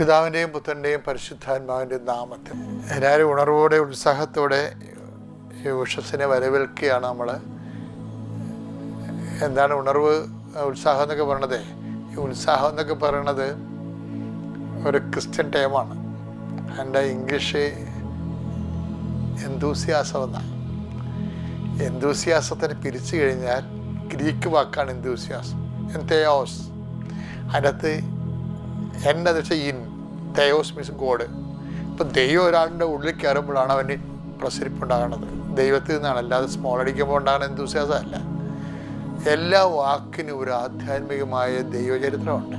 പിതാവിന്റെയും പുത്രന്റെയും പരിശുദ്ധാത്മാവിന്റെയും നാമത്തിൽ. എല്ലാവരും ഉണർവോടെ ഉത്സാഹത്തോടെ ഈ ഉഷസ്സിനെ വരവേൽക്കുകയാണ് നമ്മൾ എന്താണ് ഉണർവ് ഉത്സാഹം എന്നൊക്കെ പറയണത്? ഈ ഉത്സാഹം എന്നൊക്കെ പറയണത് ഒരു ക്രിസ്ത്യൻ ടൈമാണ്. എന്റെ ഇംഗ്ലീഷ് എന്തൂസിയാസം എന്നാണ് എന്തൂസിയാസത്തിന് പിരിച്ചു കഴിഞ്ഞാൽ ഗ്രീക്ക് വാക്കാണ് എന്തൂസിയാസം. തെയോസ് അതിനകത്ത് എന്റെ വെച്ചാൽ ഇൻ. തെയോസ് means God. ഇപ്പം ദൈവം ഒരാളുടെ ഉള്ളിൽ കയറുമ്പോഴാണ് അവൻ പ്രസരിപ്പുണ്ടാകുന്നത് ദൈവത്തിൽ നിന്നാണ്. അല്ലാതെ സ്മോൾ അടിക്കുമ്പോൾ ഉണ്ടാകുന്ന എന്തുസിയാസം അല്ല. എല്ലാ വാക്കിനും ഒരു ആധ്യാത്മികമായ ദൈവചരിത്രമുണ്ട്.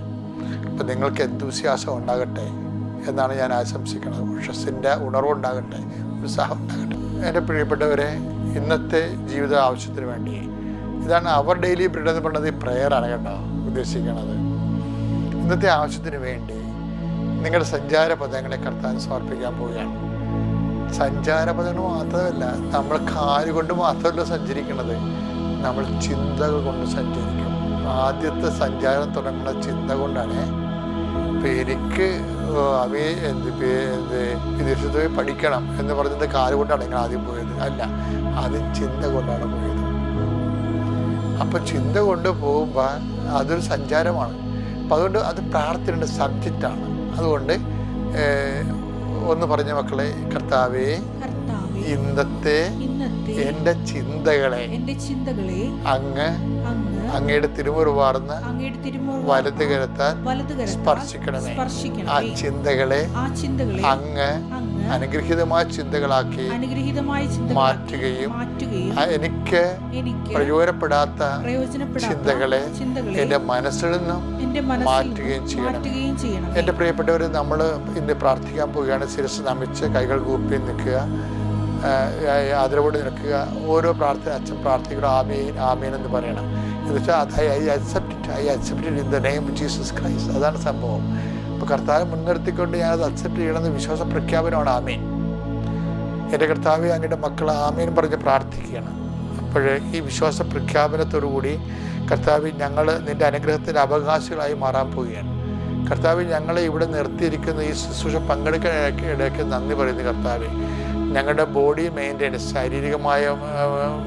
അപ്പം നിങ്ങൾക്ക് എന്തുസിയാസം ഉണ്ടാകട്ടെ എന്നാണ് ഞാൻ ആശംസിക്കുന്നത്. ഉഷസ്സിന്റെ ഉണർവുണ്ടാകട്ടെ ഉത്സാഹം ഉണ്ടാകട്ടെ എന്റെ പ്രിയപ്പെട്ടവരെ ഇന്നത്തെ ജീവിത ആവശ്യത്തിന് വേണ്ടി ഇതാണ് അവർ ഡെയിലി ബ്രിഡ് എന്ന് പറയുന്നത് ഈ പ്രെയറാണ് കേട്ടോ ഉദ്ദേശിക്കുന്നത്. ഇന്നത്തെ ആവശ്യത്തിന് വേണ്ടി നിങ്ങളുടെ സഞ്ചാരപഥങ്ങളെ കർത്താൻ സമർപ്പിക്കാൻ പോവുകയാണ്. സഞ്ചാരപഥങ്ങൾ മാത്രമല്ല നമ്മൾ കാലുകൊണ്ട് മാത്രമല്ല സഞ്ചരിക്കുന്നത്. നമ്മൾ ചിന്തകൾ കൊണ്ട് സഞ്ചരിക്കും. ആദ്യത്തെ സഞ്ചാരം തുടങ്ങുന്ന ചിന്ത കൊണ്ടാണ് ഇപ്പം എനിക്ക് അവയെ എന്ത് വിദേശത്ത് പോയി പഠിക്കണം എന്ന് പറഞ്ഞത് കാലുകൊണ്ടാണ് നിങ്ങൾ ആദ്യം പോയത്. അല്ല അത് ചിന്ത കൊണ്ടാണ് പോയത്. അപ്പൊ ചിന്ത കൊണ്ട് പോകുമ്പോൾ അതൊരു സഞ്ചാരമാണ്. അപ്പം അതുകൊണ്ട് അത് പ്രാർത്ഥനയുടെ സബ്ജക്റ്റാണ് അതുകൊണ്ട് ഒന്ന് പറഞ്ഞ മക്കളെ കർത്താവേ ഇന്നത്തെ എന്റെ ചിന്തകളെ എന്റെ ചിന്തകളെ അങ്ങ് അങ്ങ് അങ്ങയുടെ തിരുമുറുവാർന്ന് വലത് കരുത്താൻ സ്പർശിക്കണമേ. ആ ചിന്തകളെ ആ ചിന്തകളെ അങ്ങ് അങ്ങ് അനുഗ്രഹീതമായ ചിന്തകളാക്കി മാറ്റുകയും എനിക്ക് പ്രയോജനപ്പെടാത്ത ചിന്തകളെ എന്റെ മനസ്സിൽ നിന്നും മാറ്റുകയും ചെയ്യണം. എന്റെ പ്രിയപ്പെട്ടവർ നമ്മൾ ഇന്ന് പ്രാർത്ഥിക്കാൻ പോവുകയാണ്. ശിരസ് നമിച്ച് കൈകൾ കൂപ്പി നിൽക്കുക. ആദരവോട് നിൽക്കുക. ഓരോ പ്രാർത്ഥന അച്ഛൻ പ്രാർത്ഥികളും ആമീൻ ആമീൻ എന്ന് പറയണം. എന്ന് വെച്ചാൽ I I accept I accept in the name Jesus Christ അതാണ് സംഭവം. അപ്പോൾ കർത്താവ് മുൻനിർത്തിക്കൊണ്ട് അത് അക്സെപ്റ്റ് ചെയ്യണമെന്ന് വിശ്വാസ പ്രഖ്യാപനമാണ്. ആമീൻ. എന്റെ കർത്താവ് അങ്ങയുടെ മക്കൾ ആമീൻ പറഞ്ഞ് പ്രാർത്ഥിക്കുകയാണ്. അപ്പോൾ ഈ വിശ്വാസ പ്രഖ്യാപനത്തോടു കൂടി കർത്താവ് ഞങ്ങൾ നിന്റെ അനുഗ്രഹത്തിന്റെ അവകാശികളായി മാറാൻ പോവുകയാണ്. കർത്താവ് ഞങ്ങളെ ഇവിടെ നിർത്തിയിരിക്കുന്ന ഈ ശുശ്രൂഷ പങ്കെടുക്കാൻ ഇടയ്ക്ക് നന്ദി പറയുന്നു കർത്താവ്. ഞങ്ങളുടെ ബോഡി മെയിന്റെനൻസ് ശാരീരികമായ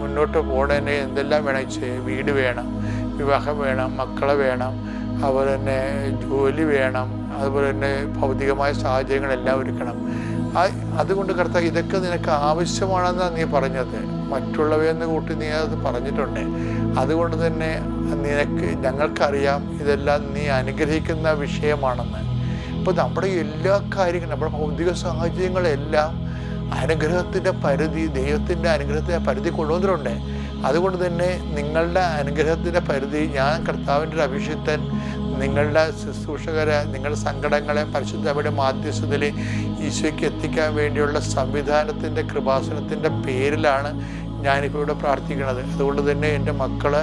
മുന്നോട്ട് പോകണതിന് എന്തെല്ലാം വേണം? വീട് വേണം വിവാഹം വേണം മക്കളെ വേണം അതുപോലെ തന്നെ ജോലി വേണം അതുപോലെ തന്നെ ഭൗതികമായ സാഹചര്യങ്ങളെല്ലാം ഒരുക്കണം. അതുകൊണ്ട് കർത്താവ് ഇതൊക്കെ നിനക്ക് ആവശ്യമാണെന്നാണ് നീ പറഞ്ഞത്. മറ്റുള്ളവയെന്ന് കൂട്ടി നീ അത് പറഞ്ഞിട്ടുണ്ട്. അതുകൊണ്ട് തന്നെ നിനക്ക് ഞങ്ങൾക്കറിയാം ഇതെല്ലാം നീ അനുഗ്രഹിക്കുന്ന വിഷയമാണെന്ന്. ഇപ്പോൾ നമ്മുടെ എല്ലാ കാര്യങ്ങളും നമ്മുടെ ഭൗതിക സാഹചര്യങ്ങളെല്ലാം അനുഗ്രഹത്തിന്റെ പരിധി ദൈവത്തിന്റെ അനുഗ്രഹത്തിന്റെ പരിധി കൊണ്ടുവന്നിട്ടുണ്ട്. അതുകൊണ്ട് തന്നെ നിങ്ങളുടെ അനുഗ്രഹത്തിന്റെ പരിധി ഞാൻ കർത്താവിന്റെ ഒരു അഭിഷിക്തൻ നിങ്ങളുടെ ശുശ്രൂഷകരെ നിങ്ങളുടെ സങ്കടങ്ങളെ പരിശുദ്ധയുടെ മാധ്യസ്ഥതയിൽ ഈശോയ്ക്ക് എത്തിക്കാൻ വേണ്ടിയുള്ള സംവിധാനത്തിന്റെ കൃപാസനത്തിന്റെ പേരിലാണ് ഞാനിപ്പോൾ ഇവിടെ പ്രാർത്ഥിക്കുന്നത്. അതുകൊണ്ട് തന്നെ എന്റെ മക്കൾ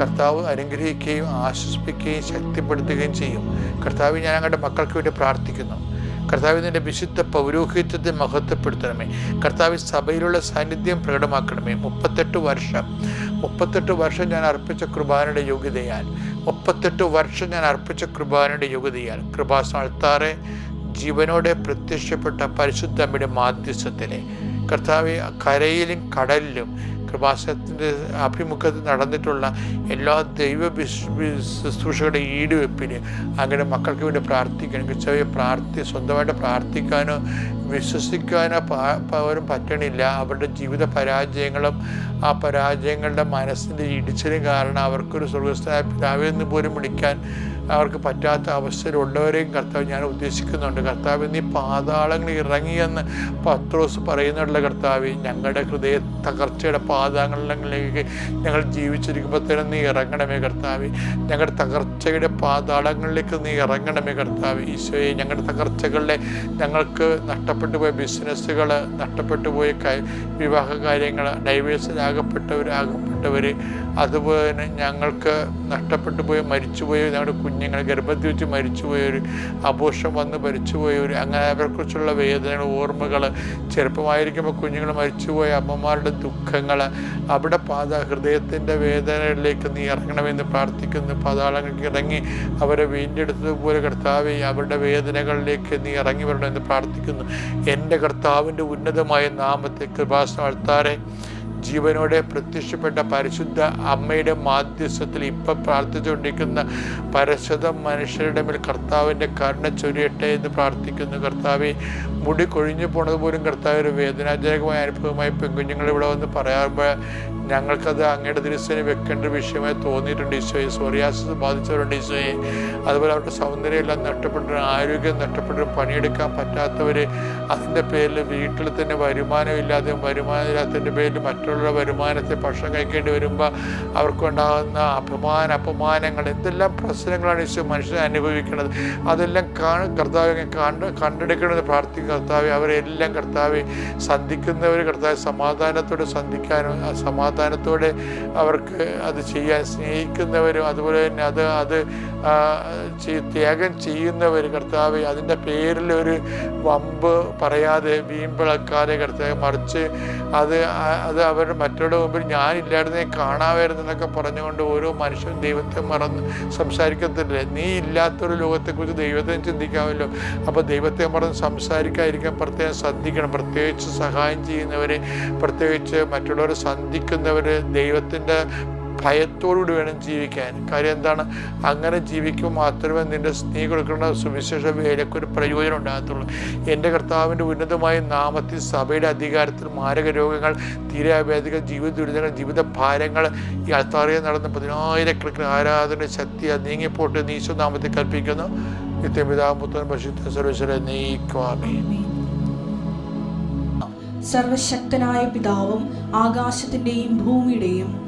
കർത്താവ് അനുഗ്രഹിക്കുകയും ആശ്വസിപ്പിക്കുകയും ശക്തിപ്പെടുത്തുകയും ചെയ്യും. കർത്താവ് ഞാൻ ഞങ്ങളുടെ മക്കൾക്ക് വേണ്ടി പ്രാർത്ഥിക്കുന്നു. കർത്താവ് നിന്റെ വിശുദ്ധ പൗരോഹിത്യത്തെ മഹത്വപ്പെടുത്തണമേ. കർത്താവ് സഭയിലുള്ള സാന്നിധ്യം പ്രകടമാക്കണമേ. മുപ്പത്തെട്ട് വർഷം. മുപ്പത്തെട്ട് വർഷം ഞാൻ അർപ്പിച്ച കൃപാനയുടെ യോഗ്യതയാൽ. മുപ്പത്തെട്ട് വർഷം ഞാൻ അർപ്പിച്ച കൃപാനയുടെ യോഗ്യതയാൽ. കൃപാസ്ഥാനത്താറെ ജീവനോടെ പ്രത്യക്ഷപ്പെട്ട പരിശുദ്ധമ്മയുടെ മാധ്യസ്ഥത്തിലെ. കർത്താവ് കരയിലും കടലിലും കൃപാസനത്തിന്റെ ആഭിമുഖ്യത്തിൽ നടന്നിട്ടുള്ള എല്ലാ ദൈവ ശുശ്രൂഷകളുടെ ഈടുവെപ്പിന് അങ്ങനെ മക്കൾക്ക് വേണ്ടി പ്രാർത്ഥിക്കണം. ചെറിയ പ്രാർത്ഥി സ്വന്തമായിട്ട് പ്രാർത്ഥിക്കാനോ വിശ്വസിക്കാനോ പ- പകരം പറ്റണില്ല. അവരുടെ ജീവിത പരാജയങ്ങളും ആ പരാജയങ്ങളുടെ മനസ്സിന്റെ ഇടിച്ചിലും കാരണം അവർക്കൊരു സ്വർഗസ്ഥനായ പിതാവിൽ എന്ന് പോലും വിളിക്കാൻ അവർക്ക് പറ്റാത്ത അവസ്ഥയിലുള്ളവരെയും കർത്താവ് ഞാൻ ഉദ്ദേശിക്കുന്നുണ്ട്. കർത്താവ് നീ പാതാളങ്ങൾ ഇറങ്ങിയെന്ന് പത്രോസ് പറയുന്നുള്ള കർത്താവ്. ഞങ്ങളുടെ ഹൃദയ തകർച്ചയുടെ പാതാളങ്ങളിലേക്ക് ഞങ്ങൾ ജീവിച്ചിരിക്കുമ്പോൾ തന്നെ നീ ഇറങ്ങണമേ കർത്താവ്. ഞങ്ങളുടെ തകർച്ചയുടെ പാതാളങ്ങളിലേക്ക് നീ ഇറങ്ങണമേ കർത്താവ്. ഈശോയെ ഞങ്ങളുടെ തകർച്ചകളിലെ ഞങ്ങൾക്ക് നഷ്ടപ്പെട്ടു പോയ ബിസിനസ്സുകൾ നഷ്ടപ്പെട്ടു പോയ വിവാഹ കാര്യങ്ങൾ ഡൈവേഴ്സിലാകപ്പെട്ടവരാകപ്പെട്ട നഷ്ടപ്പെട്ടവർ അതുപോലെ ഞങ്ങൾക്ക് നഷ്ടപ്പെട്ടു പോയ മരിച്ചുപോയ ഞങ്ങളുടെ കുഞ്ഞുങ്ങൾ ഗർഭത്തിൽ വെച്ച് മരിച്ചുപോയവർ അപോഷം വന്ന് മരിച്ചുപോയവർ അങ്ങനെ അവരെക്കുറിച്ചുള്ള വേദനകൾ ഓർമ്മകൾ ചെറുപ്പമായിരിക്കുമ്പോൾ കുഞ്ഞുങ്ങൾ മരിച്ചുപോയ അമ്മമാരുടെ ദുഃഖങ്ങൾ അവിടെ പാത ഹൃദയത്തിന്റെ വേദനകളിലേക്ക് നീ ഇറങ്ങണമെന്ന് പ്രാർത്ഥിക്കുന്നു. പാതാളങ്ങൾക്ക് ഇറങ്ങി അവരെ വീണ്ടെടുത്തതുപോലെ കർത്താവെ അവരുടെ വേദനകളിലേക്ക് നീ ഇറങ്ങി വരണമെന്ന് പ്രാർത്ഥിക്കുന്നു. എന്റെ കർത്താവിന്റെ ഉന്നതമായ നാമത്തെ കൃപാസനം അൾത്താരെ ജീവനോടെ പ്രത്യക്ഷപ്പെട്ട പരിശുദ്ധ അമ്മയുടെ മാധ്യസ്ഥത്തിൽ ഇപ്പം പ്രാർത്ഥിച്ചുകൊണ്ടിരിക്കുന്ന പരശുദ്ധ മനുഷ്യരുടെ മേൽ കർത്താവിന്റെ കരുണ ചൊരിയട്ടെ എന്ന് പ്രാർത്ഥിക്കുന്നു കർത്താവെ മുടി കൊഴിഞ്ഞു പോണത് പോലും കർത്താവ് ഒരു വേദനാജനകമായ അനുഭവമായി പെൺകുഞ്ഞുങ്ങൾ ഇവിടെ വന്ന് പറയാറുമ്പോൾ ഞങ്ങൾക്കത് അങ്ങയുടെ ദിവസം വെക്കേണ്ട വിഷയമായി തോന്നിയിട്ടുണ്ട് ഈശോയെ. സോറിയാസിസ് ബാധിച്ചവരുണ്ട് ഈശോയെ. അതുപോലെ അവരുടെ സൗന്ദര്യം എല്ലാം നഷ്ടപ്പെട്ടു ആരോഗ്യം നഷ്ടപ്പെട്ടു പണിയെടുക്കാൻ പറ്റാത്തവർ അതിന്റെ പേരിൽ വീട്ടിൽ തന്നെ വരുമാനമില്ലാതെ വരുമാനമില്ലാത്തതിന്റെ പേരിൽ മറ്റുള്ള വരുമാനത്തെ ഭക്ഷണം കഴിക്കേണ്ടി വരുമ്പോൾ അവർക്കുണ്ടാകുന്ന അപമാന അപമാനങ്ങൾ എന്തെല്ലാം പ്രശ്നങ്ങളാണ് ഈശോ മനുഷ്യൻ അനുഭവിക്കുന്നത്? അതെല്ലാം കാണ കർത്താവ് കണ്ട് കണ്ടെടുക്കണമെന്ന് പ്രാർത്ഥിക്കും കർത്താവ് അവരെല്ലാം കർത്താവ് സന്ധിക്കുന്നവർ കർത്താവ് സമാധാനത്തോടെ സന്ധിക്കാനും സമാധാനത്തോടെ അവർക്ക് അത് ചെയ്യാൻ സ്നേഹിക്കുന്നവരും അതുപോലെ തന്നെ അത് അത് ത്യാഗം ചെയ്യുന്നവർ കർത്താവ് അതിന്റെ പേരിൽ ഒരു വമ്പ് പറയാതെ വീമ്പിളക്കാതെ കർത്താവ് മറിച്ച് അത് അത് അത് അവരുടെ മറ്റുള്ള മുമ്പിൽ ഞാനില്ലായിരുന്നേ കാണാമായിരുന്നു എന്നൊക്കെ പറഞ്ഞുകൊണ്ട് ഓരോ മനുഷ്യനും ദൈവത്തെ മറന്ന് സംസാരിക്കത്തില്ലേ? നീ ഇല്ലാത്തൊരു ലോകത്തെക്കുറിച്ച് ദൈവത്തെ ചിന്തിക്കാമല്ലോ. അപ്പോൾ ദൈവത്തെ മറന്ന് സംസാരിക്കാതിരിക്കാൻ പ്രത്യേകം ശ്രദ്ധിക്കണം. പ്രത്യേകിച്ച് സഹായം ചെയ്യുന്നവരെ പ്രത്യേകിച്ച് മറ്റുള്ളവരെ സന്ധിക്കുന്നവർ ദൈവത്തിന്റെ ഭയത്തോടുകൂടി വേണം ജീവിക്കാൻ. കാര്യം എന്താണ്? അങ്ങനെ ജീവിക്കുമ്പോൾ മാത്രമേ നിന്റെ നീ കൊടുക്കുന്ന സുവിശേഷ വേലയ്ക്കൊരു പ്രയോജനം ഉണ്ടാകത്തുള്ളൂ. എന്റെ കർത്താവിന്റെ ഉന്നതമായ നാമത്തിൽ സഭയുടെ അധികാരത്തിൽ മാരക രോഗങ്ങൾ തീരാവേദികൾ ജീവിത ദുരിതങ്ങൾ ജീവിത ഭാരങ്ങൾ ഈ അൾത്താറിയ നടന്ന പതിനായിരക്കണക്കിന് ആരാധന ശക്തി നീങ്ങിപ്പോട്ട് നീശോ നാമത്തിൽ കൽപ്പിക്കുന്നു. സർവശക്തനായ പിതാവും ആകാശത്തിന്റെയും ഭൂമിയുടെയും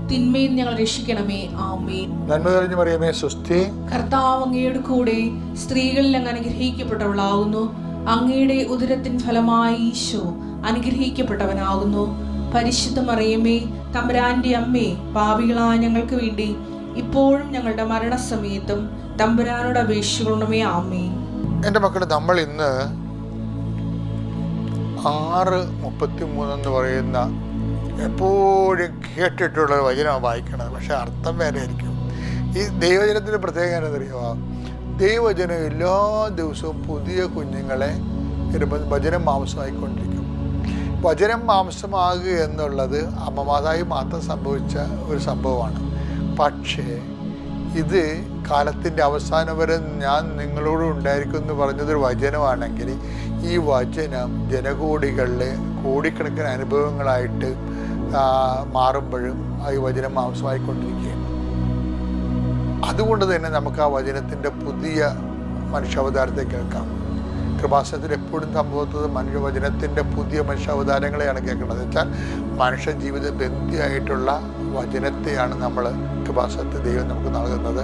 തിന്മയിൽ ഞങ്ങൾ രക്ഷിക്കണമേ. ആമേ നന്മ തെളിഞ്ഞു മറിയമേ സ്വസ്തി. കർത്താവ് അങ്ങയുടെ കൂടെ സ്ത്രീകളിൽ അങ്ങ് അനുഗ്രഹിക്കപ്പെട്ടവളാകുന്നു അങ്ങയുടെ ഉദരത്തിൻ ഫലമായി ഈശോ അനുഗ്രഹിക്കപ്പെട്ടവനാകുന്നു. പരിശുദ്ധ മറിയമേ തമ്പുരാന്റെ അമ്മേ പാപികളായ ഞങ്ങൾക്ക് വേണ്ടി ഇപ്പോഴും ഞങ്ങളുടെ മരണസമയത്തും തമ്പുരാനോട് അപേക്ഷിക്കണമേ. ആമേ എന്റെ മക്കളെ നമ്മൾ ഇന്ന് ആറ് മുപ്പത്തി മൂന്നെന്ന് പറയുന്ന എപ്പോഴും കേട്ടിട്ടുള്ള ഒരു വചനമാണ് വായിക്കണത്. പക്ഷെ അർത്ഥം വേറെ ആയിരിക്കും. ഈ ദൈവജനത്തിന്റെ പ്രത്യേകത എന്നറിയുമോ ദൈവജനം എല്ലാ ദിവസവും പുതിയ കുഞ്ഞുങ്ങളെ വചനം മാംസമായിക്കൊണ്ടിരിക്കും. വചനം മാംസമാകുക എന്നുള്ളത് അമ്മമാതായി മാത്രം സംഭവിച്ച ഒരു സംഭവമാണ്. പക്ഷേ ഇത് കാലത്തിന്റെ അവസാനം വരെ ഞാൻ നിങ്ങളോട് ഉണ്ടായിരിക്കും എന്ന് പറഞ്ഞതൊരു വചനമാണെങ്കിൽ ഈ വചനം ജനകോടികളിൽ കോടിക്കണക്കിന് അനുഭവങ്ങളായിട്ട് മാറുമ്പോഴും ഈ വചനം ആവശ്യമായിക്കൊണ്ടിരിക്കുകയാണ് അതുകൊണ്ട് തന്നെ നമുക്ക് ആ വചനത്തിന്റെ പുതിയ മനുഷ്യാവതാരത്തെ കേൾക്കാം. കൃപാസനത്തിൽ എപ്പോഴും സംഭവത്തത് മനുഷ്യവചനത്തിന്റെ പുതിയ മനുഷ്യാവതാരങ്ങളെയാണ് കേൾക്കുന്നത് വെച്ചാൽ മനുഷ്യ ജീവിത ബന്ധിയായിട്ടുള്ള വചനത്തെയാണ് നമ്മൾ കൃപാസനത്തിൽ ദൈവം നമുക്ക് നൽകുന്നത്.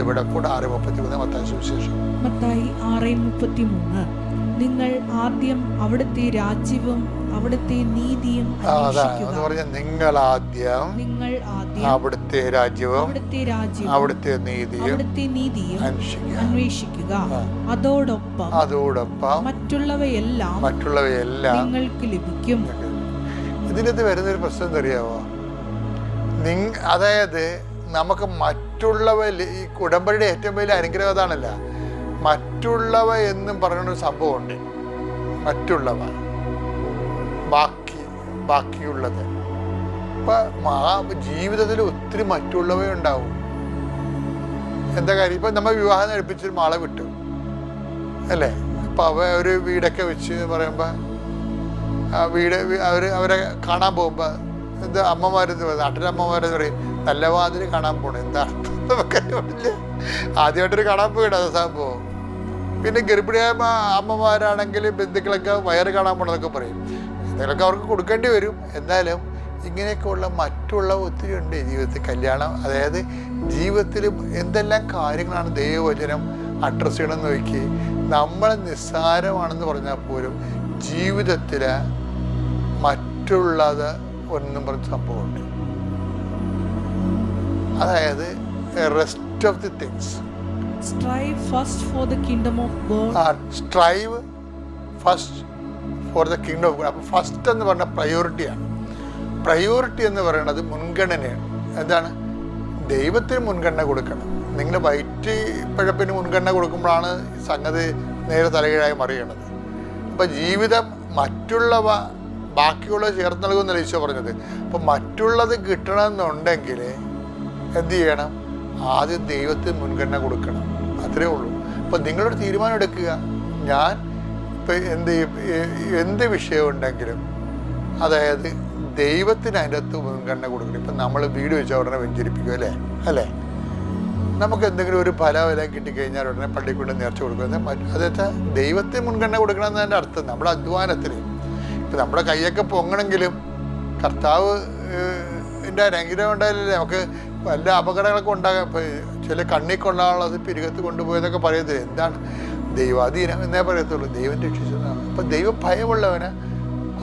ഇവിടെ കൂടെ ആറ് മുപ്പത്തി മൂന്ന് മത്തായ സുവിശേഷം. മത്തായി ആറ് മുപ്പത്തി മൂന്ന് നിങ്ങൾ ആദ്യം അവിടുത്തെ രാജ്യവും അവിടുത്തെ നീതിയും എന്ന് പറഞ്ഞാൽ നിങ്ങൾ ആദ്യം നിങ്ങൾ ആദ്യം അവിടുത്തെ രാജ്യവും അവിടുത്തെ രാജ്യവും അവിടുത്തെ നീതിയും അവിടുത്തെ നീതിയും അന്വേഷിക്കുക. അതോടൊപ്പം അതോടൊപ്പം മറ്റുള്ളവയെല്ലാം മറ്റുള്ളവയെല്ലാം നിങ്ങൾക്ക് ലഭിക്കും. ഇതിനകത്ത് വരുന്നൊരു പ്രശ്നം എന്താ അറിയാവോ നിങ് അതായത് നമുക്ക് മറ്റുള്ളവ ഈ ഉടമ്പടിയുടെ ഏറ്റവും വലിയ അനുഗ്രഹം അതാണല്ല. മറ്റുള്ളവ എന്നും പറയുന്ന ഒരു സംഭവമുണ്ട്. മറ്റുള്ളവ. ബാക്കി ബാക്കിയുള്ളത്. ഇപ്പൊ ആ ജീവിതത്തിൽ ഒത്തിരി മറ്റുള്ളവയുണ്ടാവും എന്താ കാര്യം? ഇപ്പൊ നമ്മൾ വിവാഹം കഴിപ്പിച്ചൊരു മാളെ വിട്ടു. അല്ലേ? അപ്പൊ അവ ഒരു വീടൊക്കെ വെച്ച് പറയുമ്പോൾ ആ വീട് അവർ അവർ കാണാൻ പോകുമ്പോ എന്താ അമ്മമാരെന്ന് പറയും നാട്ടിലെ അമ്മമാരെന്ന് പറയും നല്ല വാതിൽ കാണാൻ പോണേ. എന്താ അർത്ഥം? നമുക്കറിയില്ല. ആദ്യമായിട്ടൊരു കാണാൻ പോയിട അത് സംഭവം? പിന്നെ ഗർഭിണിയായ അമ്മമാരാണെങ്കിൽ ബന്ധുക്കളൊക്കെ വയറ് കാണാൻ പോണെന്നൊക്കെ പറയും. എന്തെങ്കിലുമൊക്കെ അവർക്ക് കൊടുക്കേണ്ടി വരും. എന്നാലും ഇങ്ങനെയൊക്കെയുള്ള മറ്റുള്ള ഒത്തിരി ഉണ്ട് ജീവിതത്തിൽ. കല്യാണം അതായത് ജീവിതത്തിൽ എന്തെല്ലാം കാര്യങ്ങളാണ് ദൈവവചനം അഡ്രസ്സ് ചെയ്യണമെന്ന് നോക്കി. നമ്മൾ നിസ്സാരമാണെന്ന് പറഞ്ഞാൽ പോലും ജീവിതത്തിൽ മറ്റുള്ളത് ഒന്നും പറഞ്ഞ സംഭവമുണ്ട്. അതായത് rest of the things strive first for the kingdom of God strive first for the kingdom of അപ്പോൾ ഫസ്റ്റ് എന്ന് പറഞ്ഞ പ്രയോറിറ്റിയാണ് പ്രയോറിറ്റി എന്ന് പറയുന്നത് മുൻഗണനയാണ്. എന്താണ്? ദൈവത്തിന് മുൻഗണന കൊടുക്കണം. നിങ്ങൾ വയറ്റ് പിഴപ്പിന് മുൻഗണന കൊടുക്കുമ്പോഴാണ് സംഗതി നേരെ തലകീഴായി മറിയണത് അപ്പം ജീവിതം മറ്റുള്ളവ ബാക്കിയുള്ളത് ചേർത്ത് നൽകുമെന്നല്ല ഈശോ പറഞ്ഞത്. അപ്പം മറ്റുള്ളത് കിട്ടണമെന്നുണ്ടെങ്കിൽ എന്ത് ചെയ്യണം? ആദ്യം ദൈവത്തിന് മുൻഗണന കൊടുക്കണം. അത്രേ ഉള്ളൂ. അപ്പം നിങ്ങളൊരു തീരുമാനം എടുക്കുക. ഞാൻ ഇപ്പം എന്ത്? എന്ത് വിഷയം ഉണ്ടെങ്കിലും അതായത് ദൈവത്തിന് അതിന്റെ അകത്ത് മുൻഗണന കൊടുക്കണം. ഇപ്പം നമ്മൾ വീട് വെച്ച ഉടനെ വെഞ്ചരിപ്പിക്കും അല്ലേ? അല്ലേ? നമുക്ക് എന്തെങ്കിലും ഒരു ഫല വില കിട്ടിക്കഴിഞ്ഞാൽ ഉടനെ പള്ളിക്കൊണ്ട് നേർച്ച കൊടുക്കുന്നത് അതായത് ദൈവത്തിന് മുൻഗണന കൊടുക്കണം എന്നതിന്റെ അർത്ഥം. നമ്മുടെ അധ്വാനത്തിന്. ഇപ്പം നമ്മുടെ കൈയൊക്കെ പൊങ്ങണമെങ്കിലും കർത്താവ് എന്റെ അനുഗ്രഹം ഉണ്ടായാലല്ലേ നമുക്ക് വല്ല അപകടങ്ങളൊക്കെ ഉണ്ടാകാം ചില കണ്ണി കൊള്ളാനുള്ളത് പിരുകത്ത് കൊണ്ടുപോയതൊക്കെ പറയത്തില്ല എന്താണ്? ദൈവാധീനം എന്നേ പറയത്തുള്ളൂ. ദൈവം രക്ഷിച്ചതാണ്. അപ്പം ദൈവ ഭയമുള്ളവന്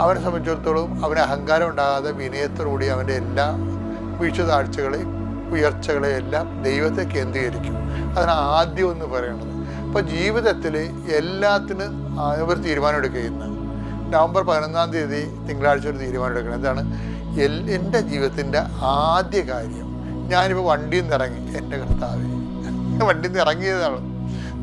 അവനെ സംബന്ധിച്ചിടത്തോളം അവന് അഹങ്കാരം ഉണ്ടാകാതെ വിനയത്തോടുകൂടി അവന്റെ എല്ലാ വീഴ്ച താഴ്ചകളെയും ഉയർച്ചകളെയും എല്ലാം ദൈവത്തെ കേന്ദ്രീകരിക്കും. അതാണ് ആദ്യം എന്ന് പറയുന്നത് അപ്പോൾ ജീവിതത്തിൽ എല്ലാത്തിനും ഒരു തീരുമാനം എടുക്കുന്നത് നവംബർ പതിനൊന്നാം തീയതി തിങ്കളാഴ്ച ഒരു തീരുമാനം എടുക്കണം. എന്താണ്? എൽ എന്റെ ജീവിതത്തിന്റെ ആദ്യ കാര്യം. ഞാനിപ്പോൾ വണ്ടിയിൽ നിന്ന് ഇറങ്ങി. എന്റെ കർത്താവ്. വണ്ടിയിൽ നിന്ന് ഇറങ്ങിയതാണ്.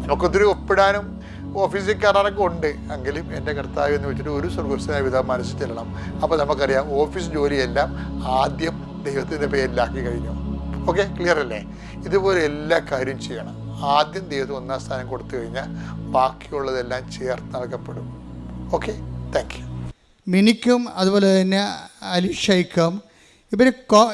നമുക്കൊത്തിരി ഒപ്പിടാനും ഓഫീസിൽ കയറാനൊക്കെ ഉണ്ട്. എങ്കിലും എന്റെ കർത്താവ് എന്ന് വെച്ചിട്ട് ഒരു സ്വർഗസ്വനായ വിധം മനസ്സിൽ ചെല്ലണം. അപ്പോൾ നമുക്കറിയാം ഓഫീസ് ജോലിയെല്ലാം ആദ്യം ദൈവത്തിന്റെ പേരിലാക്കി കഴിഞ്ഞു. ഓക്കെ ക്ലിയർ അല്ലേ? ഇതുപോലെ എല്ലാ കാര്യവും ചെയ്യണം. ആദ്യം ദൈവത്തിന് ഒന്നാം സ്ഥാനം കൊടുത്തു കഴിഞ്ഞാൽ ബാക്കിയുള്ളതെല്ലാം ചേർത്ത് നൽകപ്പെടും ഓക്കെ താങ്ക് യു മിനിക്കും അതുപോലെ തന്നെ അലിഷയ്ക്കും ഇവർ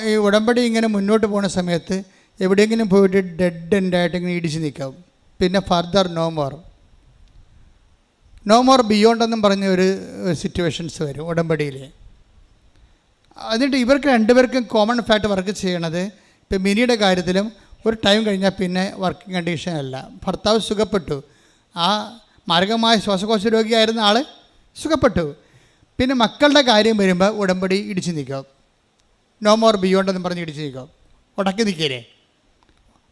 ഈ ഉടമ്പടി ഇങ്ങനെ മുന്നോട്ട് പോകുന്ന സമയത്ത് എവിടെയെങ്കിലും പോയിട്ട് ഡെഡ് എൻഡായിട്ട് ഇങ്ങനെ ഇടിച്ച് നിൽക്കാം. പിന്നെ further no more no more beyond എന്നും പറഞ്ഞ ഒരു സിറ്റുവേഷൻസ് വരും ഉടമ്പടിയിൽ എന്നിട്ട് ഇവർക്ക് രണ്ടുപേർക്കും കോമൺ ഫാക്ട് വർക്ക് ചെയ്യണത് ഇപ്പം മിനിയുടെ കാര്യത്തിലും ഒരു ടൈം കഴിഞ്ഞാൽ പിന്നെ വർക്കിംഗ് കണ്ടീഷൻ അല്ല. ഭർത്താവ് സുഖപ്പെട്ടു. ആ മാരകമായ ശ്വാസകോശ രോഗിയായിരുന്ന ആൾ സുഖപ്പെട്ടു. പിന്നെ മക്കളുടെ കാര്യം വരുമ്പോൾ ഉടമ്പടി ഇടിച്ച് നിൽക്കും. നോ മോർ ബിയോണ്ട് എന്ന് പറഞ്ഞ് ഇടിച്ച് നിൽക്കും. ഉടക്കി നിൽക്കില്ലേ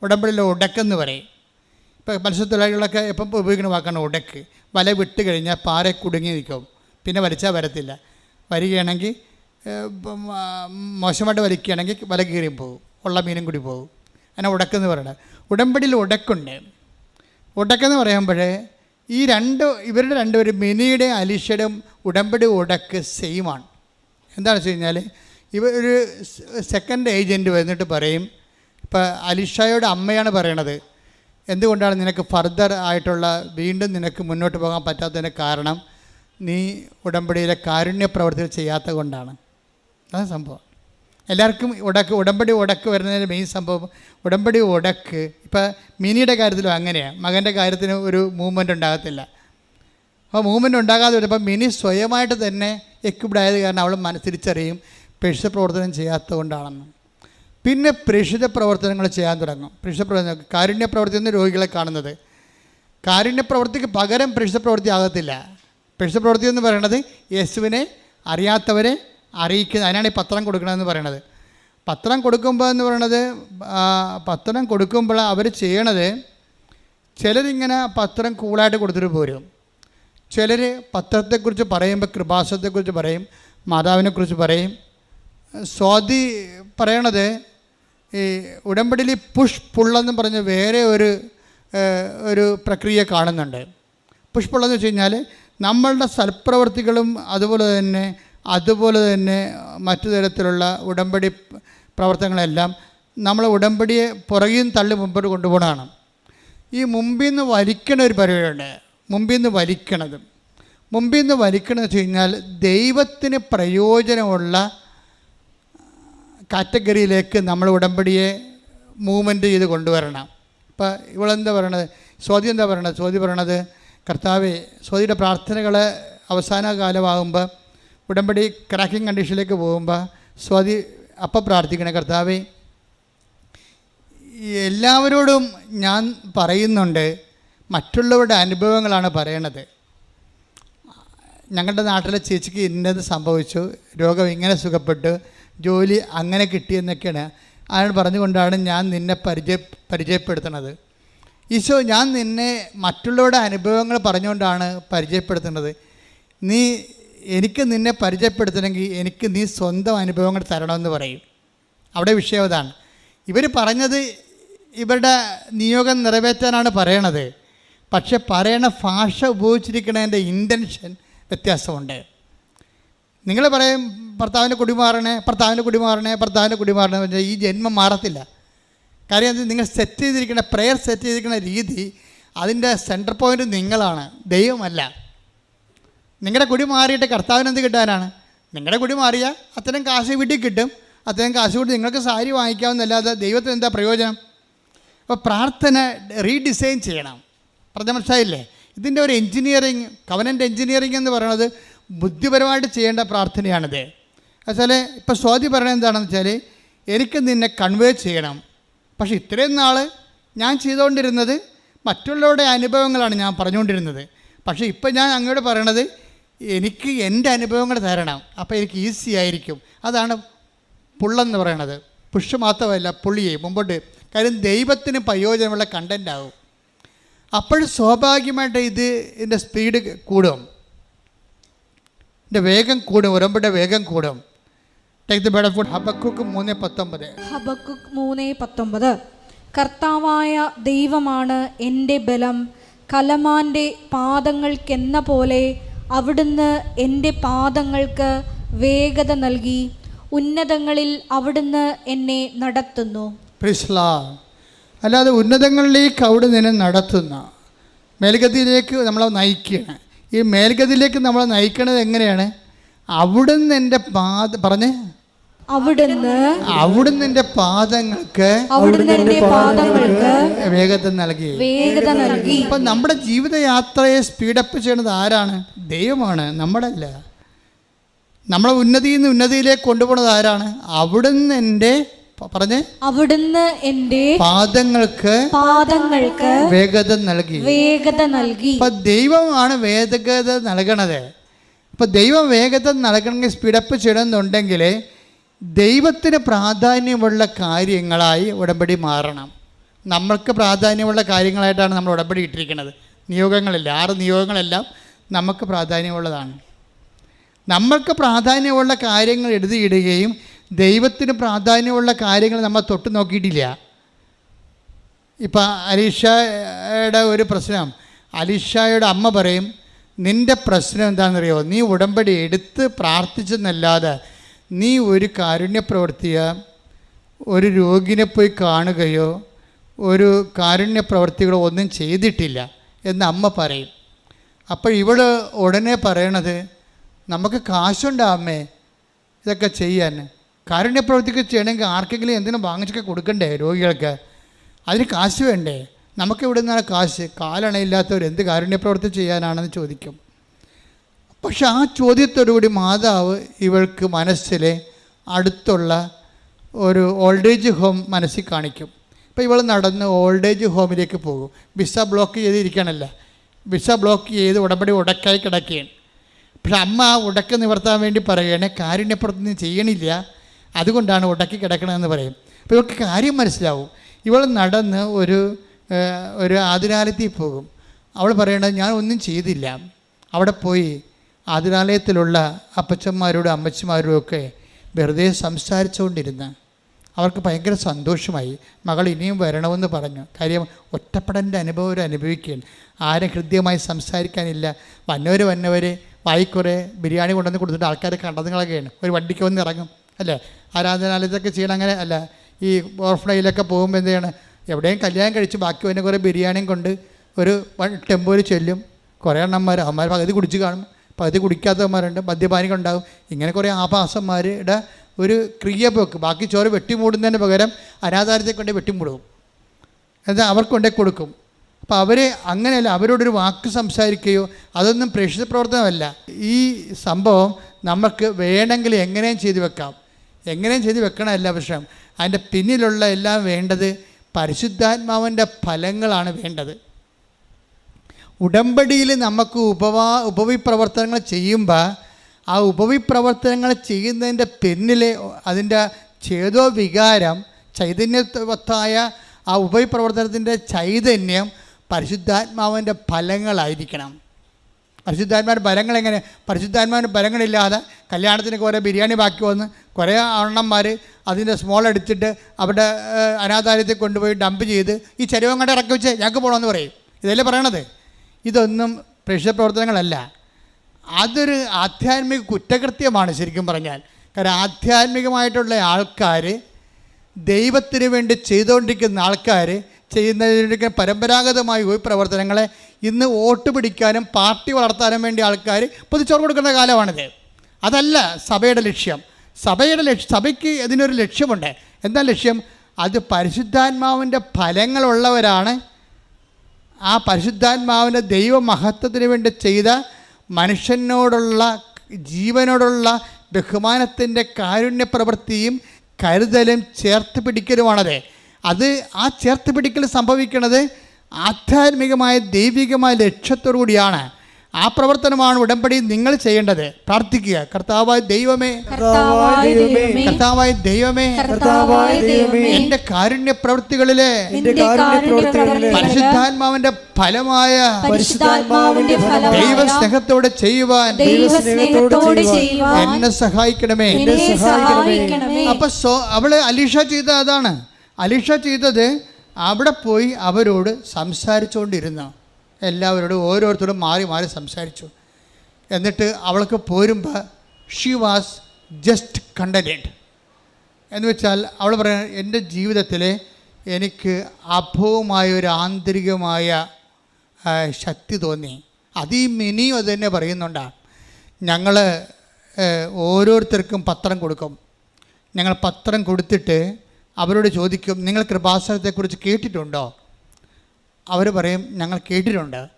ഉടമ്പടിയിൽ ഉടക്കെന്ന് പറയും. ഇപ്പോൾ മത്സ്യത്തൊഴിലാളികളൊക്കെ എപ്പം ഉപയോഗിക്കുന്ന വാക്കാണ് ഉടക്ക്. വല വിട്ട് കഴിഞ്ഞാൽ പാറ കുടുങ്ങി നിൽക്കും. പിന്നെ വലിച്ചാൽ വരത്തില്ല. വരികയാണെങ്കിൽ ഇപ്പം, മോശമായിട്ട് വലിക്കുകയാണെങ്കിൽ വല കീറി പോകും. ഉള്ള മീനും കൂടി പോകും. അങ്ങനെ ഉടക്കെന്ന് പറയണത്. ഉടമ്പടിയിൽ ഉടക്കുണ്ട്. ഉടക്കെന്ന് പറയുമ്പോൾ ഈ രണ്ട് ഇവരുടെ രണ്ടുപേരും മിനിയുടെ അലീഷയുടെയും ഉടമ്പടി ഉടക്ക് സെയിമാണ് എന്താണെന്ന് വെച്ച് കഴിഞ്ഞാൽ ഇവ ഒരു സെക്കൻഡ് ഏജന്റ് വന്നിട്ട് പറയും ഇപ്പം അലിഷയുടെ അമ്മയാണ് പറയണത്. എന്തുകൊണ്ടാണ് നിനക്ക് ഫർദർ ആയിട്ടുള്ള വീണ്ടും നിനക്ക് മുന്നോട്ട് പോകാൻ പറ്റാത്തതിന് കാരണം നീ ഉടമ്പടിയിലെ കാരുണ്യ പ്രവർത്തികൾ ചെയ്യാത്ത കൊണ്ടാണ്. അതാണ് സംഭവം. എല്ലാവർക്കും ഉടക്ക് ഉടമ്പടി ഉടക്ക് വരുന്നതിന്റെ മെയിൻ സംഭവം ഉടമ്പടി ഉടക്ക്. ഇപ്പം മിനിയുടെ കാര്യത്തിലും അങ്ങനെയാണ് മകന്റെ കാര്യത്തിന് ഒരു മൂവ്മെന്റ് ഉണ്ടാകത്തില്ല. അപ്പോൾ മൂവ്മെന്റ് ഉണ്ടാകാതെ വരുമ്പോൾ മിനി സ്വയമായിട്ട് തന്നെ എക്വിപ്ഡ് ആയത് കാരണം അവൾ മനസ്സ് തിരിച്ചറിയും. പ്രേക്ഷിത പ്രവർത്തനം ചെയ്യാത്തതുകൊണ്ടാണെന്ന്. പിന്നെ പ്രേക്ഷിത പ്രവർത്തനങ്ങൾ ചെയ്യാൻ തുടങ്ങും. പ്രേക്ഷിത പ്രവർത്തനം കാരുണ്യ പ്രവർത്തി എന്ന് രോഗികളെ കാണുന്നത്. കാരുണ്യ പ്രവൃത്തിക്ക് പകരം പ്രേക്ഷിത പ്രവൃത്തി ആകത്തില്ല. പ്രേക്ഷിത പ്രവൃത്തി എന്ന് പറയുന്നത് യേശുവിനെ അറിയാത്തവരെ അറിയിക്കുന്ന അതിനാണ് ഈ പത്രം കൊടുക്കണമെന്ന് പറയണത്. പത്രം കൊടുക്കുമ്പോൾ എന്ന് പറയണത് പത്രം കൊടുക്കുമ്പോൾ അവർ ചെയ്യണത് ചിലരിങ്ങനെ പത്രം കൂളായിട്ട് കൊടുത്തിട്ട് പോരും. ചിലർ പത്രത്തെക്കുറിച്ച് പറയുമ്പോൾ കൃപാസത്തെക്കുറിച്ച് പറയും മാതാവിനെക്കുറിച്ച് പറയും സ്വാതി പറയണത് ഈ ഉടമ്പടിയിൽ പുഷ് പുള്ളെന്ന് പറഞ്ഞ് വേറെ ഒരു ഒരു പ്രക്രിയ കാണുന്നുണ്ട്. പുഷ് പുള്ളെന്ന് വെച്ച് കഴിഞ്ഞാൽ നമ്മളുടെ സൽപ്രവർത്തികളും അതുപോലെ തന്നെ അതുപോലെ തന്നെ മറ്റു തരത്തിലുള്ള ഉടമ്പടി പ്രവർത്തനങ്ങളെല്ലാം നമ്മൾ ഉടമ്പടിയെ പുറകിൽ തള്ളി മുമ്പോട്ട് കൊണ്ടുപോകണതാണ്. ഈ മുമ്പിൽ നിന്ന് വലിക്കണ ഒരു പരിപാടിയുണ്ട്. മുമ്പിൽ നിന്ന് വലിക്കണത്. മുമ്പിൽ നിന്ന് വലിക്കണമെന്ന് വെച്ച് കഴിഞ്ഞാൽ ദൈവത്തിന് പ്രയോജനമുള്ള കാറ്റഗറിയിലേക്ക് നമ്മൾ ഉടമ്പടിയെ മൂവ്മെന്റ് ചെയ്ത് കൊണ്ടുവരണം. ഇപ്പം ഇവളെന്താ പറയണത്? സ്വാതി എന്താ പറയണത്? സ്വാതി പറയണത് കർത്താവെ സ്വാതിയുടെ പ്രാർത്ഥനകൾ അവസാന കാലമാകുമ്പോൾ ഉടമ്പടി ക്രാക്കിംഗ് കണ്ടീഷനിലേക്ക് പോകുമ്പോൾ സ്വാതി അപ്പം പ്രാർത്ഥിക്കണേ കർത്താവെ എല്ലാവരോടും ഞാൻ പറയുന്നുണ്ട് മറ്റുള്ളവരുടെ അനുഭവങ്ങളാണ് പറയണത്. ഞങ്ങളുടെ നാട്ടിലെ ചേച്ചിക്ക് ഇന്നത് സംഭവിച്ചു രോഗം ഇങ്ങനെ സുഖപ്പെട്ടു ജോലി അങ്ങനെ കിട്ടിയെന്നൊക്കെയാണ് അയാൾ പറഞ്ഞുകൊണ്ടാണ് ഞാൻ നിന്നെ പരിചയ പരിചയപ്പെടുത്തുന്നത്. ഈശോ ഞാൻ നിന്നെ മറ്റുള്ളവരുടെ അനുഭവങ്ങൾ പറഞ്ഞുകൊണ്ടാണ് പരിചയപ്പെടുത്തുന്നത്. നീ എനിക്ക് നിന്നെ പരിചയപ്പെടുത്തണമെങ്കിൽ എനിക്ക് നീ സ്വന്തം അനുഭവങ്ങൾ തരണമെന്ന് പറയും. അവിടെ വിഷയം അതാണ്. ഇവർ പറഞ്ഞത് ഇവരുടെ നിയോഗം നിറവേറ്റാനാണ് പറയണത്. പക്ഷെ പറയണ ഭാഷ ഉപയോഗിച്ചിരിക്കുന്നതിന്റെ ഇന്റൻഷൻ വ്യത്യാസമുണ്ട്. നിങ്ങൾ പറയും ഭർത്താവിന്റെ കുടിമാറണേ ഭർത്താവിന്റെ കുടിമാറണേ ഭർത്താവിന്റെ കുടിമാറണേ പറഞ്ഞാൽ ഈ ജന്മം മാറത്തില്ല. കാര്യം എന്താ നിങ്ങൾ സെറ്റ് ചെയ്തിരിക്കുന്ന പ്രെയർ സെറ്റ് ചെയ്തിരിക്കുന്ന രീതി അതിന്റെ സെന്റർ പോയിന്റ് നിങ്ങളാണ് ദൈവമല്ല. നിങ്ങളുടെ കുടി മാറിയിട്ട് കർത്താവിന് എന്ത് കിട്ടാനാണ്? നിങ്ങളുടെ കുടി മാറിയാൽ അത്തരം കാശ് വീട്ടിൽ കിട്ടും. അത്തരം കാശ് കൂടി നിങ്ങൾക്ക് സാരി വാങ്ങിക്കാവുന്നല്ലാതെ ദൈവത്തിന് എന്താ പ്രയോജനം? അപ്പോൾ പ്രാർത്ഥന റീഡിസൈൻ ചെയ്യണം. പറഞ്ഞ മനസ്സിലായില്ലേ? ഇതിന്റെ ഒരു എൻജിനീയറിങ് കവനന്റ് എൻജിനീയറിങ് എന്ന് പറയുന്നത് ബുദ്ധിപരമായിട്ട് ചെയ്യേണ്ട പ്രാർത്ഥനയാണിത്. എന്നുവെച്ചാൽ ഇപ്പോൾ സ്വാതി പറയുന്നത് എന്താണെന്ന് വെച്ചാൽ എനിക്ക് നിന്നെ കൺവേ ചെയ്യണം. പക്ഷേ ഇത്രയും നാൾ ഞാൻ ചെയ്തുകൊണ്ടിരുന്നത് മറ്റുള്ളവരുടെ അനുഭവങ്ങളാണ് ഞാൻ പറഞ്ഞുകൊണ്ടിരുന്നത്. പക്ഷേ ഇപ്പം ഞാൻ അങ്ങോട്ട് പറയണത് എനിക്ക് എന്റെ അനുഭവങ്ങൾ തരണം. അപ്പോൾ എനിക്ക് ഈസി ആയിരിക്കും. അതാണ് പുള്ളെന്ന് പറയണത്. പുഷ് മാത്രമല്ല പുള്ളിയെ മുമ്പോട്ട് കാര്യം ദൈവത്തിന് പ്രയോജനമുള്ള കണ്ടന്റ് ആവും. അപ്പോൾ സ്വാഭാവികമായിട്ട് ഇത് ഇതിന്റെ സ്പീഡ് കൂടും. ഇതിന്റെ വേഗം കൂടും ഉറമ്പിന്റെ വേഗം കൂടും. Take the bed food Habakkuk മൂന്ന് പത്തൊമ്പത്. ഹബക്കുക്ക് മൂന്ന് പത്തൊമ്പത്. കർത്താവായ ദൈവമാണ് എന്റെ ബലം. കലമാന്റെ പാദങ്ങൾക്കെന്ന പോലെ അവിടുന്ന് എന്റെ പാദങ്ങൾക്ക് വേഗത നൽകി. ഉന്നതങ്ങളിൽ അവിടുന്ന് എന്നെ നടത്തുന്നു. പ്രിസ്ലാ. അല്ലാതെ ഉന്നതങ്ങളിലേക്ക് അവിടെ എന്നെ നടത്തുന്ന. മേൽഗതിയിലേക്ക് നമ്മളെ നയിക്കുകയാണ് ഈ മേൽഗതിയിലേക്ക് നമ്മളെ നയിക്കണത് എങ്ങനെയാണ്? അവിടുന്ന് എന്റെ പാദ പറഞ്ഞേ? അവിടുന്ന് അവിടുന്ന് എന്റെ പാദങ്ങൾക്ക് അവിടുന്ന് പാദങ്ങൾക്ക് വേഗത നൽകി. വേഗത നൽകി. അപ്പം നമ്മുടെ ജീവിതയാത്രയെ സ്പീഡപ്പ് ചെയ്യുന്നത് ആരാണ്? ദൈവമാണ് നമ്മളല്ല. നമ്മളെ ഉന്നതിയിൽ നിന്ന് ഉന്നതിയിലേക്ക് കൊണ്ടുപോകുന്നത് ആരാണ്? അവിടുന്ന് എന്റെ പറഞ്ഞേ? അവിടുന്ന് എന്റെ പാദങ്ങൾക്ക് പാദങ്ങൾക്ക് വേഗത നൽകി. വേഗത നൽകി. ഇപ്പൊ ദൈവമാണ് വേഗത നൽകണത്. ഇപ്പൊ ദൈവം വേഗത നൽകണമെങ്കിൽ സ്പീഡപ്പ് ചെയ്യണമെന്നുണ്ടെങ്കിൽ ദൈവത്തിന് പ്രാധാന്യമുള്ള കാര്യങ്ങളായി ഉടമ്പടി മാറണം. നമ്മൾക്ക് പ്രാധാന്യമുള്ള കാര്യങ്ങളായിട്ടാണ് നമ്മൾ ഉടമ്പടി ഇട്ടിരിക്കുന്നത്. നിയോഗങ്ങളില്ല. ആറ് നിയോഗങ്ങളെല്ലാം നമുക്ക് പ്രാധാന്യമുള്ളതാണ്. നമ്മൾക്ക് പ്രാധാന്യമുള്ള കാര്യങ്ങൾ എഴുതിയിടുകയും ദൈവത്തിന് പ്രാധാന്യമുള്ള കാര്യങ്ങൾ നമ്മൾ തൊട്ട് നോക്കിയിട്ടില്ല. ഇപ്പം അലീഷയുടെ ഒരു പ്രശ്നം. അലീഷയുടെ അമ്മ പറയും നിന്റെ പ്രശ്നം എന്താണെന്നറിയോ? നീ ഉടമ്പടി എടുത്ത് പ്രാർത്ഥിച്ചെന്നല്ലാതെ നീ ഒരു കാരുണ്യ പ്രവർത്തിയോ ഒരു രോഗിനെ പോയി കാണുകയോ ഒരു കാരുണ്യ പ്രവർത്തികളോ ഒന്നും ചെയ്തിട്ടില്ല. എന്ന് അമ്മ പറയും. അപ്പോൾ ഇവൾ ഉടനെ പറയണത് നമുക്ക് കാശുണ്ടാ അമ്മേ? ഇതൊക്കെ ചെയ്യാൻ. കാരുണ്യ പ്രവർത്തിക്ക് ചെയ്യണമെങ്കിൽ ആർക്കെങ്കിലും എന്തിനും വാങ്ങിച്ചൊക്കെ കൊടുക്കണ്ടേ രോഗികൾക്ക്? അതിന് കാശ് വേണ്ടേ? നമുക്ക് ഇവിടെ നിന്നാണ് കാശ് കാലണയില്ലാത്തവർ എന്ത് കാരുണ്യപ്രവൃത്തി ചെയ്യാനാണെന്ന് ചോദിക്കും. പക്ഷെ ആ ചോദ്യത്തോടുകൂടി മാതാവ് ഇവൾക്ക് മനസ്സിലെ അടുത്തുള്ള ഒരു ഓൾഡ് ഏജ് ഹോം മനസ്സിൽ കാണിക്കും. ഇപ്പോൾ ഇവൾ നടന്ന് ഓൾഡ് ഏജ് ഹോമിലേക്ക് പോകും. വിസ ബ്ലോക്ക് ചെയ്തിരിക്കണല്ല? വിസ ബ്ലോക്ക് ചെയ്ത് ഉടമ്പടി ഉടക്കായി കിടക്കുകയാണ്. പക്ഷെ അമ്മ ആ ഉടക്ക നിവർത്താൻ വേണ്ടി പറയുകയാണ് കാരുണ്യപ്രവൃത്തി ചെയ്യണില്ല. അതുകൊണ്ടാണ് ഉടക്കി കിടക്കണമെന്ന് പറയും. അപ്പോൾ ഇവർക്ക് കാര്യം മനസ്സിലാവും. ഇവൾ നടന്ന് ഒരു ഒരു ആതിരാലയത്തിൽ പോകും. അവൾ പറയണത് ഞാൻ ഒന്നും ചെയ്തില്ല. അവിടെ പോയി ആതിരാലയത്തിലുള്ള അപ്പച്ചന്മാരോടും അമ്മച്ചിമാരോടും ഒക്കെ വെറുതെ സംസാരിച്ചുകൊണ്ടിരുന്ന് അവർക്ക് ഭയങ്കര സന്തോഷമായി. മകൾ ഇനിയും വരണമെന്ന് പറഞ്ഞു. കാര്യം ഒറ്റപ്പെടന്റെ അനുഭവം അവർ അനുഭവിക്കുകയാണ്. ആരും ഹൃദ്യമായി സംസാരിക്കാനില്ല. വന്നവർ വന്നവർ വായിക്കുറെ ബിരിയാണി കൊണ്ടുവന്ന് കൊടുത്തിട്ട് ആൾക്കാരെ കണ്ടതുങ്ങളൊക്കെയാണ് ഒരു വണ്ടിക്ക് വന്ന് ഇറങ്ങും അല്ലേ? ആരാധനാലയത്തൊക്കെ ചെയ്യണം അങ്ങനെ അല്ല. ഈ ഓർഫണയിലൊക്കെ പോകുമ്പോൾ എന്ത് ചെയ്യണം? എവിടെയും കല്യാണം കഴിച്ച് ബാക്കി വന്നെ കുറേ ബിരിയാണിയും കൊണ്ട് ഒരു വൺ ടെമ്പോയിൽ ചെല്ലും. കുറേ എണ്ണന്മാർ അവന്മാർ പകുതി കുടിച്ച് കാണും. പകുതി കുടിക്കാത്തവന്മാരുണ്ട് മദ്യപാനികളുണ്ടാകും ഇങ്ങനെ കുറേ ആഭാസന്മാരുടെ ഒരു ക്രിയ പോക്ക് ബാക്കി ചോറ് വെട്ടിമൂടുന്നതിന് പകരം അനാഥാരത്തെ കൊണ്ട് വെട്ടിമൂടും. എന്നാൽ അവർക്ക് കൊണ്ടേ കൊടുക്കും. അപ്പോൾ അവർ അങ്ങനെയല്ല അവരോടൊരു വാക്ക് സംസാരിക്കുകയോ അതൊന്നും പ്രേക്ഷിത പ്രവർത്തനമല്ല. ഈ സംഭവം നമുക്ക് വേണമെങ്കിൽ എങ്ങനെയും ചെയ്തു വെക്കാം. എങ്ങനെയും ചെയ്തു വെക്കണമല്ല പക്ഷേ അതിന്റെ പിന്നിലുള്ള എല്ലാം വേണ്ടത് പരിശുദ്ധാത്മാവിന്റെ ഫലങ്ങളാണ് വേണ്ടത്. ഉടമ്പടിയിൽ നമുക്ക് ഉപവാ ഉപവിപ്രവർത്തനങ്ങൾ ചെയ്യുമ്പോൾ ആ ഉപവിപ്രവർത്തനങ്ങൾ ചെയ്യുന്നതിന്റെ പിന്നിലെ അതിന്റെ ചേതോ വികാരം ചൈതന്യവത്തായ ആ ഉപവിപ്രവർത്തനത്തിന്റെ ചൈതന്യം പരിശുദ്ധാത്മാവിന്റെ ഫലങ്ങളായിരിക്കണം. പരിശുദ്ധാത്മാവിന്റെ ഫലങ്ങൾ എങ്ങനെ പരിശുദ്ധാത്മാവിന്റെ ഫലങ്ങളില്ലാതെ കല്യാണത്തിനൊക്കെ ഓരോ ബിരിയാണി ബാക്കി വന്ന് കുറേ അണ്ണന്മാർ അതിന്റെ സ്മോൾ എടുത്തിട്ട് അവിടെ അനാഥാലയത്തിൽ കൊണ്ടുപോയി ഡംപ് ചെയ്ത് ഈ ചരിവം കണ്ട് ഇറക്കി വെച്ച് ഞങ്ങൾക്ക് പോകണമെന്ന് പറയും. ഇതല്ലേ പറയണത്? ഇതൊന്നും പ്രേക്ഷിത പ്രവർത്തനങ്ങളല്ല. അതൊരു ആധ്യാത്മിക കുറ്റകൃത്യമാണ് ശരിക്കും പറഞ്ഞാൽ. കാരണം ആധ്യാത്മികമായിട്ടുള്ള ആൾക്കാർ ദൈവത്തിന് വേണ്ടി ചെയ്തുകൊണ്ടിരിക്കുന്ന ആൾക്കാർ ചെയ്യുന്നതിന്റെ പരമ്പരാഗതമായ ഒരു പ്രവർത്തനങ്ങളെ ഇന്ന് വോട്ട് പിടിക്കാനും പാർട്ടി വളർത്താനും വേണ്ടി ആൾക്കാർ പൊതിച്ചോറ് കൊടുക്കുന്ന കാലമാണിത്. അതല്ല സഭയുടെ ലക്ഷ്യം. സഭയുടെ ലക്ഷ്യം സഭയ്ക്ക് ഇതിനൊരു ലക്ഷ്യമുണ്ട്. എന്താ ലക്ഷ്യം? അത് പരിശുദ്ധാത്മാവിന്റെ ഫലങ്ങളുള്ളവരാണ്. ആ പരിശുദ്ധാത്മാവിന്റെ ദൈവമഹത്വത്തിന് വേണ്ടി ചെയ്ത മനുഷ്യനോടുള്ള ജീവനോടുള്ള ബഹുമാനത്തിന്റെ കാരുണ്യ പ്രവൃത്തിയും കരുതലും ചേർത്ത് പിടിക്കലുമാണത്. അത് ആ ചേർത്ത് പിടിക്കൽ സംഭവിക്കുന്നത് ആധ്യാത്മികമായ ദൈവികമായ ലക്ഷ്യത്തോടു കൂടിയാണ് ആ പ്രവർത്തനമാണ് ഉടമ്പടി നിങ്ങൾ ചെയ്യേണ്ടത്. പ്രാർത്ഥിക്കുക. കർത്താവായ ദൈവമേ. കർത്താവായ ദൈവമേ. എന്റെ കാരുണ്യ പ്രവൃത്തികളിലെ പരിശുദ്ധാത്മാവിന്റെ ഫലമായ ദൈവ ഫലമായ ദൈവസ്നേഹത്തോടെ ചെയ്യുവാൻ എന്നെ സഹായിക്കണമേ. എന്നെ സഹായിക്കണമേ. അപ്പൊ സോ അവൾ അലീഷ ചെയ്ത അതാണ്. അലീഷ ചെയ്തത് അവിടെ പോയി അവരോട് സംസാരിച്ചുകൊണ്ടിരുന്നു എല്ലാവരോടും ഓരോരുത്തരോടും മാറി മാറി സംസാരിച്ചു. എന്നിട്ട് അവൾക്ക് പോരുമ്പോൾ ഷീ വാസ് ജസ്റ്റ് കണ്ടന്റ് എന്ന് വെച്ചാൽ അവൾ പറയുന്നത് എന്റെ ജീവിതത്തിൽ എനിക്ക് അഭവമായ ഒരു ആന്തരികമായ ശക്തി തോന്നി. അത് മിനിയും അത് തന്നെ പറയുന്നുണ്ടാണ് ഞങ്ങൾ ഓരോരുത്തർക്കും പത്രം കൊടുക്കും. ഞങ്ങൾ പത്രം കൊടുത്തിട്ട് അവരോട് ചോദിക്കും നിങ്ങൾ കൃപാസനത്തെക്കുറിച്ച് കേട്ടിട്ടുണ്ടോ? അവർ പറയും ഞങ്ങൾ കേട്ടിട്ടുണ്ട്.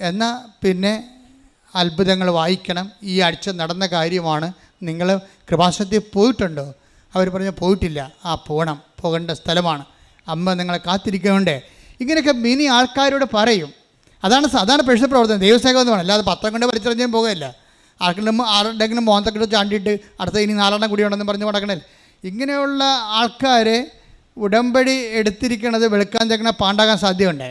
എന്നാൽ പിന്നെ അത്ഭുതങ്ങൾ വായിക്കണം. ഈ ആഴ്ച നടന്ന കാര്യമാണ് നിങ്ങൾ കൃപാസനത്തിൽ പോയിട്ടുണ്ടോ? അവർ പറഞ്ഞു പോയിട്ടില്ല. ആ പോകണം പോകേണ്ട സ്ഥലമാണ്. അമ്മ നിങ്ങളെ കാത്തിരിക്കുന്നുണ്ടേ. ഇങ്ങനെയൊക്കെ മിനി ആൾക്കാരോട് പറയും. അതാണ് സാധാരണ പ്രശ്ന പ്രവർത്തനം. ദൈവസേവകം എന്ന് പറയുന്നത് അല്ലാതെ പത്രം കൊണ്ട് വലിച്ചെറിഞ്ഞാൽ പോകുകയില്ല ആർക്കെങ്കിലും ആരുടെങ്കിലും മോന്തക്കിട്ട് ചാണ്ടിയിട്ട് അടുത്ത ഇനി നാലെണ്ണം കൂടി ഉണ്ടെന്ന് പറഞ്ഞ് നടക്കണേ ഇങ്ങനെയുള്ള ആൾക്കാരെ ഉടമ്പടി എടുത്തിരിക്കുന്നത് വെളുക്കാൻ ചെക്കണ പാണ്ടാകാൻ സാധ്യതയുണ്ട്.